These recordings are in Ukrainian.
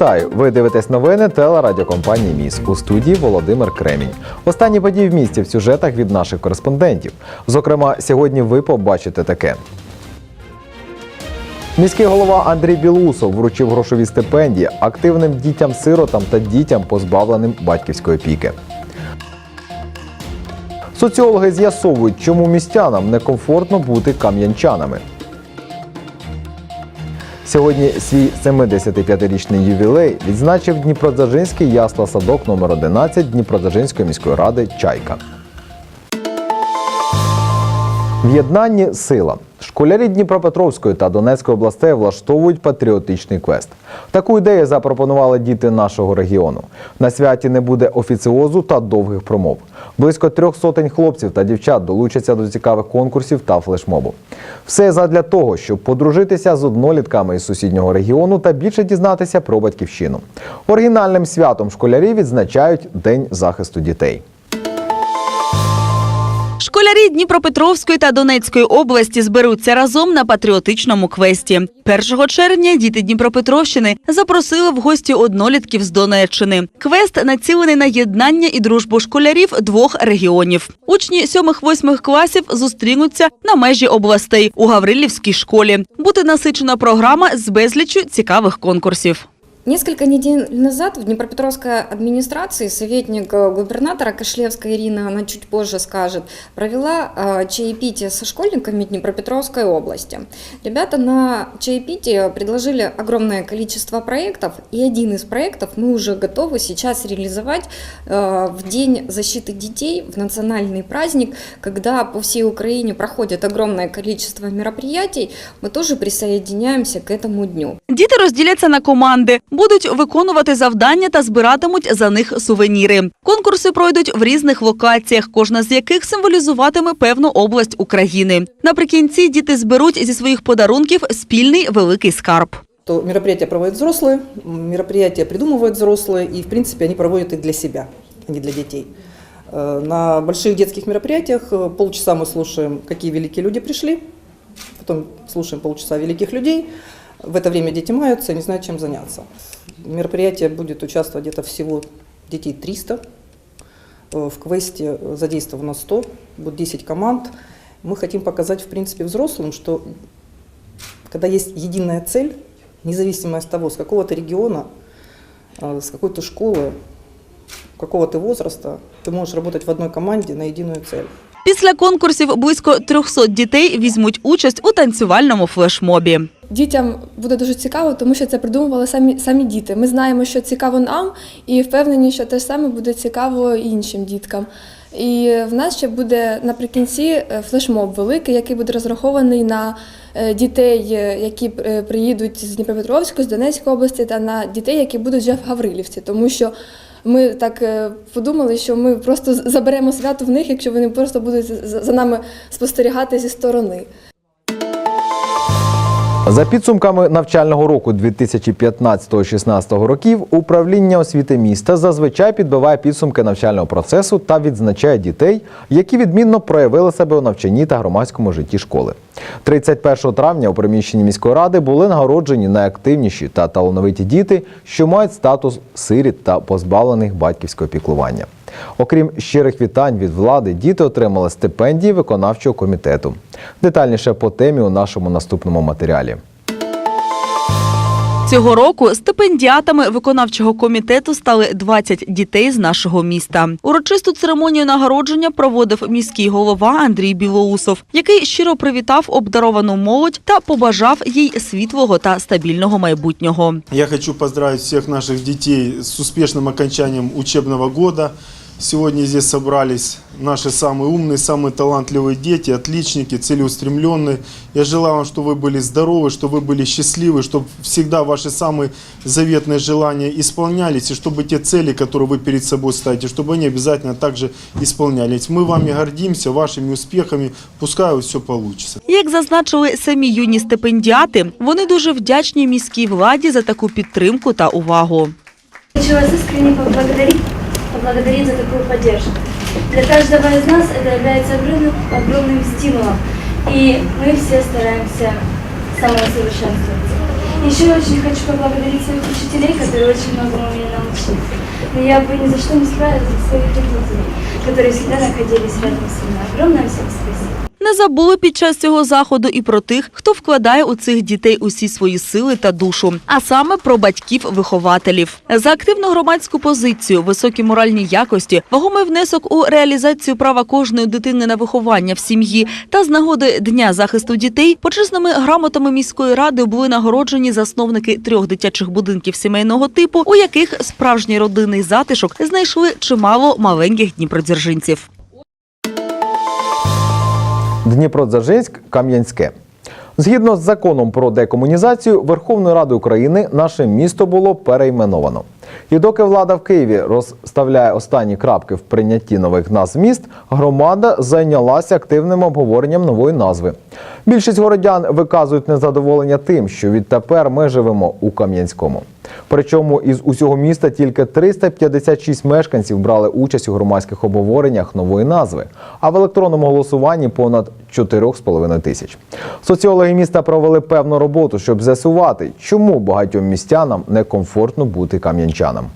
Вітаю! Ви дивитесь новини телерадіокомпанії Міс у студії Володимир Кремінь. Останні події в місті в сюжетах від наших кореспондентів. Зокрема, сьогодні ви побачите таке. Міський голова Андрій Білусов вручив грошові стипендії активним дітям-сиротам та дітям, позбавленим батьківської опіки. Соціологи з'ясовують, чому містянам некомфортно бути кам'янчанами. Сьогодні свій 75-річний ювілей відзначив Дніпродзержинський ясла садок номер 11 Дніпродзержинської міської ради Чайка. В єднанні сила. Школярі Дніпропетровської та Донецької областей влаштовують патріотичний квест. Таку ідею запропонували діти нашого регіону. На святі не буде офіціозу та довгих промов. Близько трьох сотень хлопців та дівчат долучаться до цікавих конкурсів та флешмобу. Все задля того, щоб подружитися з однолітками із сусіднього регіону та більше дізнатися про батьківщину. Оригінальним святом школярі відзначають День захисту дітей. Школярі Дніпропетровської та Донецької області зберуться разом на патріотичному квесті. 1 червня діти Дніпропетровщини запросили в гості однолітків з Донеччини. Квест націлений на єднання і дружбу школярів двох регіонів. Учні 7-8 класів зустрінуться на межі областей у Гаврилівській школі. Буде насичена програма з безліччю цікавих конкурсів. Несколько недель назад в Днепропетровской администрации советник э, губернатора Кошлевская Ирина, она чуть позже скажет, провела э, чаепитие со школьниками Днепропетровской области. Ребята на чаепитие предложили огромное количество проектов, и один из проектов мы уже готовы сейчас реализовать э, в День защиты детей, в национальный праздник, когда по всей Украине проходит огромное количество мероприятий, мы тоже присоединяемся к этому дню. Діти розділяться на команди, будуть виконувати завдання та збиратимуть за них сувеніри. Конкурси пройдуть в різних локаціях, кожна з яких символізуватиме певну область України. Наприкінці діти зберуть зі своїх подарунків спільний великий скарб. то мероприятия проводят взрослые, м, мероприятия придумывают взрослые, и, в принципе, они проводят их для себя, а не для детей. Э, На больших детских мероприятиях э, полчаса мы слушаем, какие великие люди пришли, потом слушаем полчаса великих людей. В это время дети маются, не знают, чем заняться. Мероприятие будет участвовать где-то всего детей 300. Э, В квесте задействовано 100, будет 10 команд. Мы хотим показать, в принципе, взрослым, что когда есть единая цель, независимо от того, с какого-то региона, э, с какой-то школы, какого ты возраста, ты можешь работать в одной команде на единую цель. Після конкурсів близько 300 дітей візьмуть участь у танцювальному флешмобі. Дітям буде дуже цікаво, тому що це придумували самі самі діти. Ми знаємо, що цікаво нам, і впевнені, що те ж саме буде цікаво іншим діткам. І в нас ще буде наприкінці е, флешмоб великий, який буде розрахований на е, дітей, е, які приїдуть з Дніпропетровської, з Донецької області, та на дітей, які будуть вже в Гаврилівці, тому що. Ми так подумали, що ми просто заберемо свято в них, якщо вони просто будуть за нами спостерігати зі сторони. За підсумками навчального року 2015-16 років управління освіти міста зазвичай підбиває підсумки навчального процесу та відзначає дітей, які відмінно проявили себе у навчанні та громадському житті школи. 31 травня у приміщенні міської ради були нагороджені найактивніші та талановиті діти, що мають статус сиріт та позбавлених батьківського піклування. Окрім щирих вітань від влади, діти отримали стипендії виконавчого комітету. Детальніше по темі у нашому наступному матеріалі. Цього року стипендіатами виконавчого комітету стали 20 дітей з нашого міста. Урочисту церемонію нагородження проводив міський голова Андрій Білоусов, який щиро привітав обдаровану молодь та побажав їй світлого та стабільного майбутнього. Я хочу поздравить всех наших детей с успешным окончанием учебного года. Сегодня здесь собрались наши самые умные, самые талантливые дети, отличники, целеустремленные. Я желаю вам, чтобы вы были здоровы, чтобы вы были счастливы, чтобы всегда ваши самые заветные желания исполнялись, и чтобы те цели, которые вы перед собой ставите, чтобы они обязательно также исполнялись. Мы вами гордимся, вашими успехами. Пускай у вас все получится. Як зазначили самі юні стипендіати, вони дуже вдячні міській владі за таку підтримку та увагу. Хочу вас искренне поблагодарить, поблагодарить за такую поддержку. Для каждого из нас это является огромным, огромным стимулом, и мы все стараемся самоусовершенствоваться. Еще очень хочу поблагодарить своих учителей, которые очень многому меня научили. Но я бы ни за что не справилась без своих родителей, которые всегда находились рядом со мной. Огромное всем спасибо. Не забули під час цього заходу і про тих, хто вкладає у цих дітей усі свої сили та душу, а саме про батьків-вихователів. За активну громадську позицію, високі моральні якості, вагомий внесок у реалізацію права кожної дитини на виховання в сім'ї та з нагоди Дня захисту дітей почесними грамотами міської ради були нагороджені засновники трьох дитячих будинків сімейного типу, у яких справжній родинний затишок знайшли чимало маленьких дніпродзержинців. Дніпродзержинськ, Кам'янське. Згідно з законом про декомунізацію Верховної Ради України наше місто було перейменовано. І доки влада в Києві розставляє останні крапки в прийнятті нових назв міст, громада зайнялася активним обговоренням нової назви. Більшість городян виказують незадоволення тим, що відтепер ми живемо у Кам'янському. Причому із усього міста тільки 356 мешканців брали участь у громадських обговореннях нової назви, а в електронному голосуванні понад 4,5 тисяч. Соціологи міста провели певну роботу, щоб з'ясувати, чому багатьом містянам некомфортно бути кам'янчанам.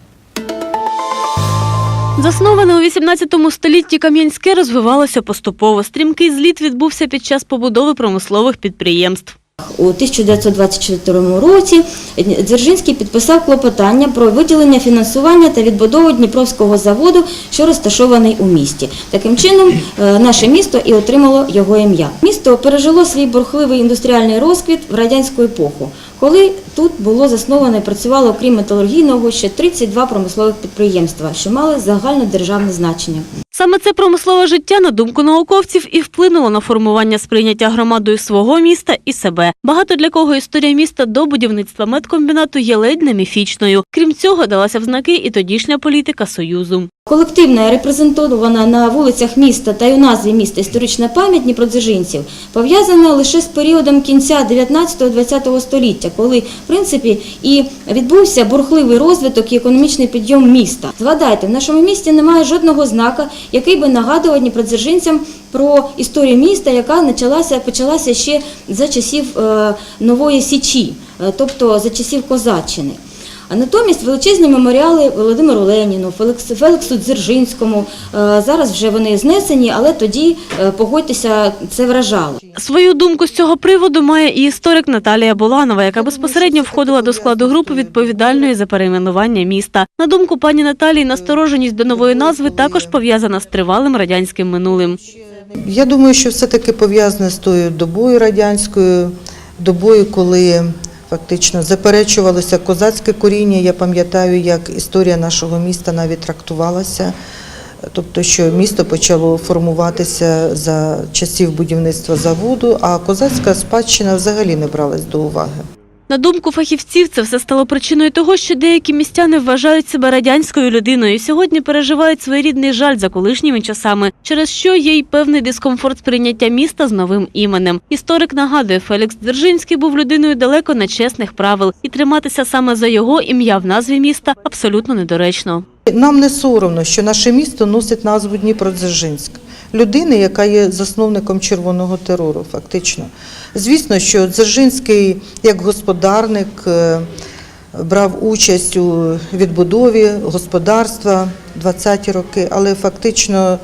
Засноване у 18 столітті Кам'янське розвивалося поступово. Стрімкий зліт відбувся під час побудови промислових підприємств. У 1924 році Дзержинський підписав клопотання про виділення фінансування та відбудову Дніпровського заводу, що розташований у місті. Таким чином, е, наше місто і отримало його ім'я. Місто пережило свій бурхливий індустріальний розквіт в радянську епоху, коли тут було засновано і працювало, окрім металургійного, ще 32 промислових підприємства, що мали загальнодержавне значення. Саме це промислове життя, на думку науковців, і вплинуло на формування сприйняття громадою свого міста і себе. Багато для кого історія міста до будівництва медкомбінату є ледь не міфічною. Крім цього, далася в знаки і тодішня політика Союзу. Колективна репрезентована на вулицях міста та й у назві міста історична пам'ять дніпродзержинців пов'язана лише з періодом кінця 19-20 століття, коли, в принципі, і відбувся бурхливий розвиток і економічний підйом міста. Згадайте, в нашому місті немає жодного знака, який би нагадував дніпродзержинцям про історію міста, яка почалася, почалася ще за часів е, Нової Січі, е, тобто за часів Козаччини. А натомість величезні меморіали Володимиру Леніну, Феліксу Дзержинському. е, Зараз вже вони знесені, але тоді, е, погодьтеся, це вражало. Свою думку з цього приводу має і історик Наталія Буланова, яка безпосередньо входила до складу групи відповідальної за перейменування міста. На думку пані Наталії, настороженість до нової назви також пов'язана з тривалим радянським минулим. Я думаю, що все-таки пов'язане з тою добою радянською, добою, коли фактично заперечувалося козацьке коріння. Я пам'ятаю, як історія нашого міста навіть трактувалася. Тобто, що місто почало формуватися за часів будівництва заводу, а козацька спадщина взагалі не бралась до уваги. На думку фахівців, це все стало причиною того, що деякі містяни вважають себе радянською людиною і сьогодні переживають своєрідний жаль за колишніми часами, через що є й певний дискомфорт сприйняття міста з новим іменем. Історик нагадує, Фелікс Дзержинський був людиною далеко не чесних правил, і триматися саме за його ім'я в назві міста абсолютно недоречно. Нам не соромно, що наше місто носить назву Дніпродзержинськ. Людини, яка є засновником червоного терору, фактично. Звісно, що Дзержинський як господарник е, брав участь у відбудові господарства 20-ті роки, але фактично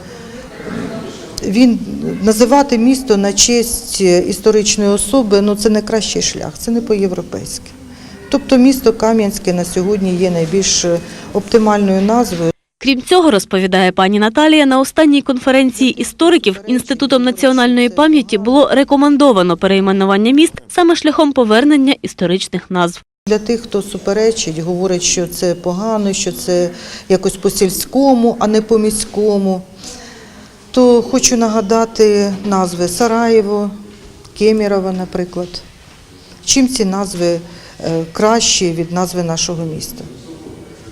він називати місто на честь історичної особи ну це не кращий шлях, це не по-європейськи. Тобто місто Кам'янське на сьогодні є найбільш оптимальною назвою. Крім цього, розповідає пані Наталія, на останній конференції істориків Інститутом національної пам'яті було рекомендовано перейменування міст саме шляхом повернення історичних назв. Для тих, хто суперечить, говорить, що це погано, що це якось по сільському, а не по міському, то хочу нагадати назви Сараєво, Кемірово, наприклад. Чим ці назви е, кращі від назви нашого міста?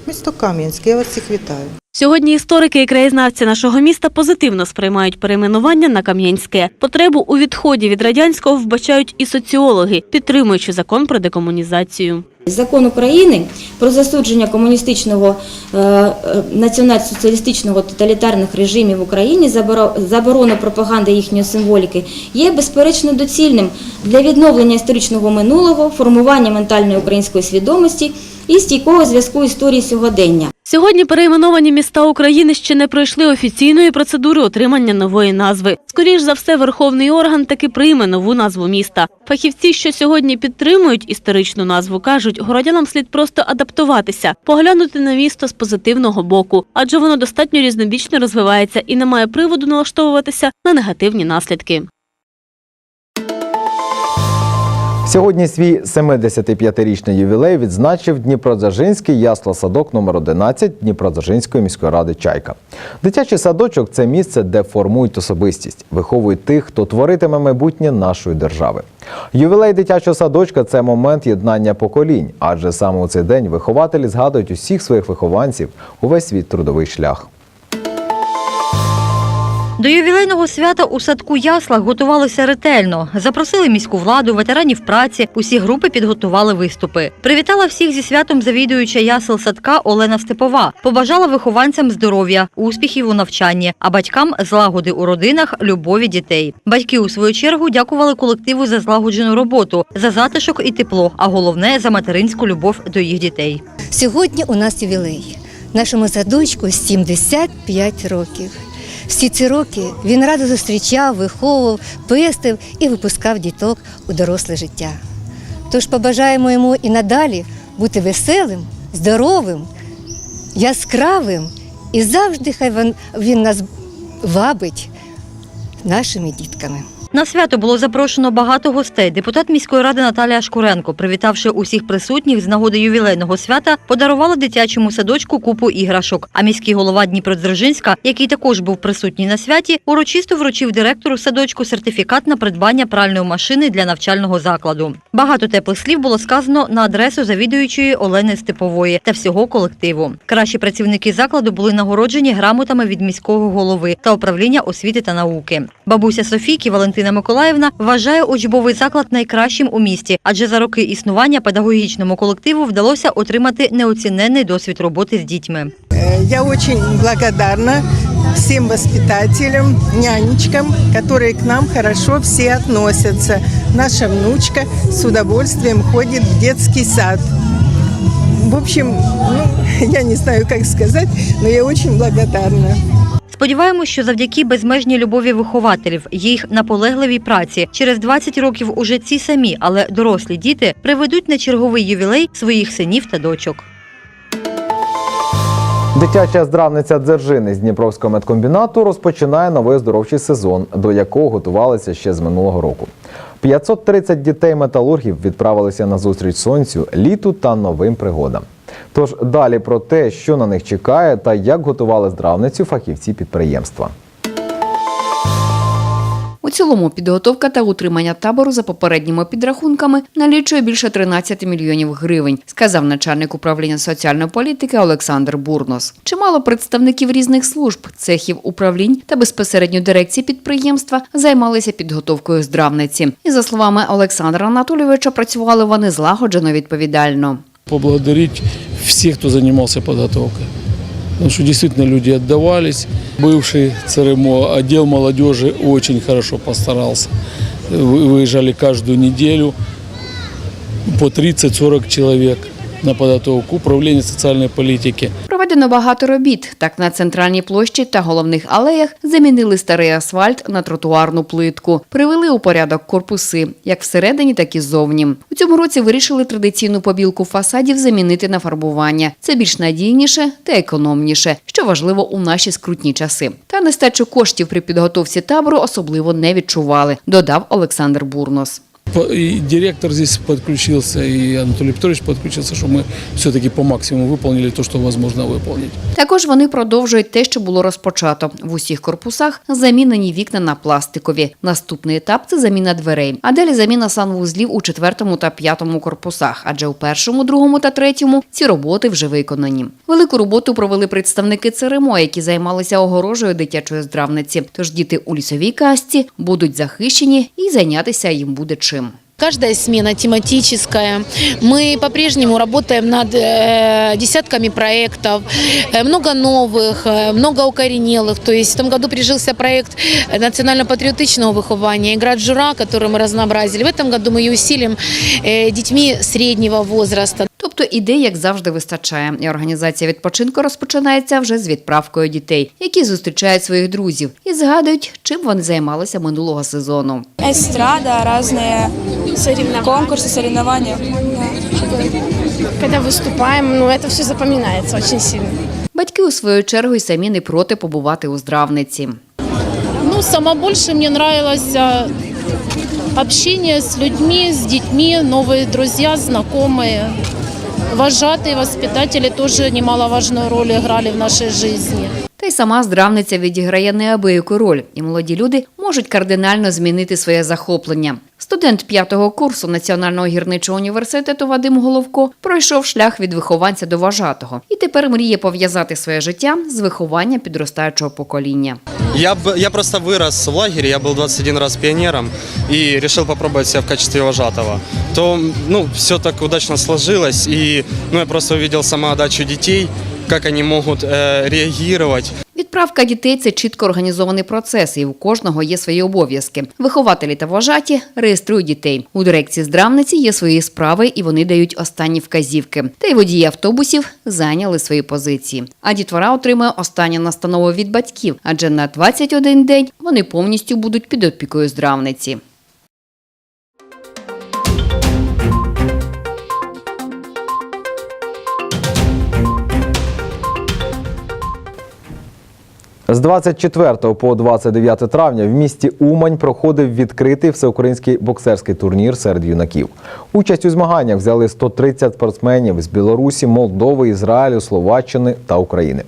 Місто Кам'янське, я вас всіх вітаю. Сьогодні історики і краєзнавці нашого міста позитивно сприймають перейменування на Кам'янське. Потребу у відході від радянського вбачають і соціологи, підтримуючи закон про декомунізацію. Закон України про засудження комуністичного е, е, націонал-соціалістичного тоталітарних режимів в Україні, заборону пропаганди їхньої символіки є безперечно доцільним для відновлення історичного минулого, формування ментальної української свідомості і стійкого зв'язку історії сьогодення. Сьогодні перейменовані міста України ще не пройшли офіційної процедури отримання нової назви. Скоріш за все, верховний орган таки прийме нову назву міста. Фахівці, що сьогодні підтримують історичну назву, кажуть, городянам слід просто адаптуватися, поглянути на місто з позитивного боку, адже воно достатньо різнобічно розвивається і не має приводу налаштовуватися на негативні наслідки. Сьогодні свій 75-річний ювілей відзначив Дніпродзержинський ясло-садок номер 11 Дніпродзержинської міської ради Чайка. Дитячий садочок це місце, де формують особистість, виховують тих, хто творитиме майбутнє нашої держави. Ювілей дитячого садочка це момент єднання поколінь, адже саме у цей день вихователі згадують усіх своїх вихованців увесь свій трудовий шлях. До ювілейного свята у садку Ясла готувалися ретельно. Запросили міську владу, ветеранів праці. Усі групи підготували виступи. Привітала всіх зі святом завідуюча ясел садка Олена Степова. Побажала вихованцям здоров'я, успіхів у навчанні, а батькам злагоди у родинах, любові дітей. Батьки у свою чергу дякували колективу за злагоджену роботу, за затишок і тепло, а головне за материнську любов до їх дітей. Сьогодні у нас ювілей. Нашому садочку 75 років. Всі ці роки він радо зустрічав, виховував, пестив і випускав діток у доросле життя. Тож побажаємо йому і надалі бути веселим, здоровим, яскравим і завжди хай він, нас вабить нашими дітками. На свято було запрошено багато гостей. Депутат міської ради Наталія Шкуренко, привітавши усіх присутніх з нагоди ювілейного свята, подарувала дитячому садочку купу іграшок. А міський голова Дніпродзержинська, який також був присутній на святі, урочисто вручив директору садочку сертифікат на придбання пральної машини для навчального закладу. Багато теплих слів було сказано на адресу завідуючої Олени Степової та всього колективу. Кращі працівники закладу були нагороджені грамотами від міського голови та управління освіти та науки. Бабуся Софійки Валентина Миколаївна вважає учбовий заклад найкращим у місті, адже за роки існування педагогічному колективу вдалося отримати неоціненний досвід роботи з дітьми. Я очень благодарна всем воспитателям, нянечкам, которые к нам хорошо все относятся. Наша внучка с удовольствием ходит в детский сад. В общем, ну, я не знаю, как сказать, но я очень благодарна. Сподіваємось, що завдяки безмежній любові вихователів, їх наполегливій праці, через 20 років уже ці самі, але дорослі діти приведуть на черговий ювілей своїх синів та дочок. Дитяча здравниця Дзержини з Дніпровського медкомбінату розпочинає новий оздоровчий сезон, до якого готувалися ще з минулого року. 530 дітей-металургів відправилися на зустріч сонцю, літу та новим пригодам. Тож далі про те, що на них чекає та як готували здравницю фахівці підприємства. У цілому підготовка та утримання табору за попередніми підрахунками налічує більше 13 мільйонів гривень, сказав начальник управління соціальної політики Олександр Бурнос. Чимало представників різних служб, цехів управлінь та безпосередньо дирекції підприємства займалися підготовкою здравниці. І за словами Олександра Анатолійовича, працювали вони злагоджено відповідально поблагодарить всех, кто занимался подготовкой. Потому что действительно люди отдавались. Бывший ЦРМО, отдел молодежи очень хорошо постарался. Вы- Выезжали каждую неделю по 30-40 человек на подготовку. Управление социальной политики Проведено багато робіт. Так на центральній площі та головних алеях замінили старий асфальт на тротуарну плитку, привели у порядок корпуси, як всередині, так і ззовні. У цьому році вирішили традиційну побілку фасадів замінити на фарбування. Це більш надійніше та економніше, що важливо у наші скрутні часи. Та нестачу коштів при підготовці табору особливо не відчували, додав Олександр Бурнос. По- И директор здесь подключился, и Анатолий Петрович подключился, что мы все-таки по максимуму выполнили то, что возможно выполнить. Також вони продовжують те, що було розпочато. В усіх корпусах замінені вікна на пластикові. Наступний етап це заміна дверей. А далі заміна санвузлів у четвертому та п'ятому корпусах, адже у першому, другому та третьому ці роботи вже виконані. Велику роботу провели представники ЦРМО, які займалися огорожею дитячої здравниці. Тож діти у лісовій касті будуть захищені і зайнятися їм буде чим. Каждая смена тематическая. Мы по-прежнему работаем над э, десятками проектов, э, много новых, э, много укоренелых. То есть в том году прижился проект национально-патриотичного выхования, игра Джура, который мы разнообразили. В этом году мы ее усилим детьми среднего возраста. Тобто ідей, як завжди, вистачає. І організація відпочинку розпочинається вже з відправкою дітей, які зустрічають своїх друзів і згадують, чим вони займалися минулого сезону. Эстрада, разные конкурсы, соревнования. Когда выступаем, ну это все запоминается очень сильно. Батьки у свою чергу й самі не проти побувати у здравниці. Ну, сама больше мне нравилось а, общение с людьми, с детьми, новые друзья, знакомые. Вожатые, воспитателі теж немаловажну роль грали в нашій житті. Та й сама здравниця відіграє неабияку роль, і молоді люди можуть кардинально змінити своє захоплення. Студент п'ятого курсу Національного гірничого університету Вадим Головко пройшов шлях від вихованця до вожатого і тепер мріє пов'язати своє життя з вихованням підростаючого покоління. Я, б- я просто вырос в лагере, я был 21 раз пионером и решил попробовать себя в качестве вожатого. То, ну, все так удачно сложилось, и, ну, я просто увидел самоотдачу детей, как они могут э, реагировать. Відправка дітей це чітко організований процес, і у кожного є свої обов'язки. Вихователі та вожаті реєструють дітей. У дирекції здравниці є свої справи, і вони дають останні вказівки. Та й водії автобусів зайняли свої позиції. А дітвора отримує останню настанову від батьків, адже на 21 день вони повністю будуть під опікою здравниці. З 24 по 29 травня в місті Умань проходив відкритий всеукраїнський боксерський турнір серед юнаків. Участь у змаганнях взяли 130 спортсменів з Білорусі, Молдови, Ізраїлю, Словаччини та України.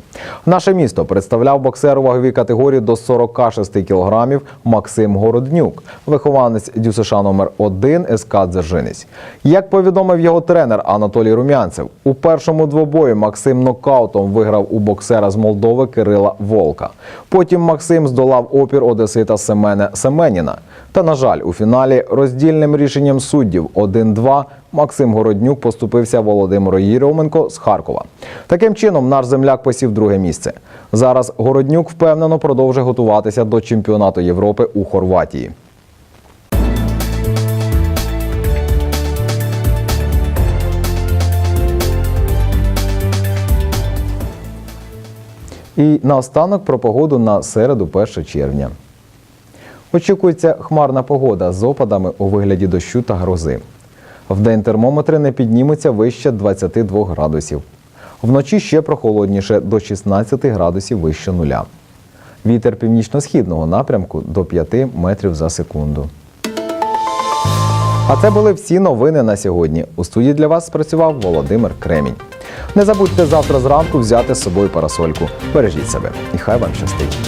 Наше місто представляв боксер у ваговій категорії до 46 кілограмів Максим Городнюк, вихованець ДЮСШ номер 1 СК Дзержинець. Як повідомив його тренер Анатолій Румянцев, у першому двобої Максим нокаутом виграв у боксера з Молдови Кирила Волка. Потім Максим здолав опір Одесита Семене Семеніна. Та, на жаль, у фіналі роздільним рішенням суддів 1-2 Максим Городнюк поступився Володимиру Єрьоменко з Харкова. Таким чином, наш земляк посів друге місце. Зараз Городнюк впевнено продовжує готуватися до чемпіонату Європи у Хорватії. І наостанок про погоду на середу 1 червня. Очікується хмарна погода з опадами у вигляді дощу та грози. Вдень термометри не піднімуться вище 22 градусів. Вночі ще прохолодніше до 16 градусів вище нуля. Вітер північно-східного напрямку до 5 метрів за секунду. А це були всі новини на сьогодні. У студії для вас спрацював Володимир Кремінь. Не забудьте завтра зранку взяти з собою парасольку. Бережіть себе і хай вам щастить.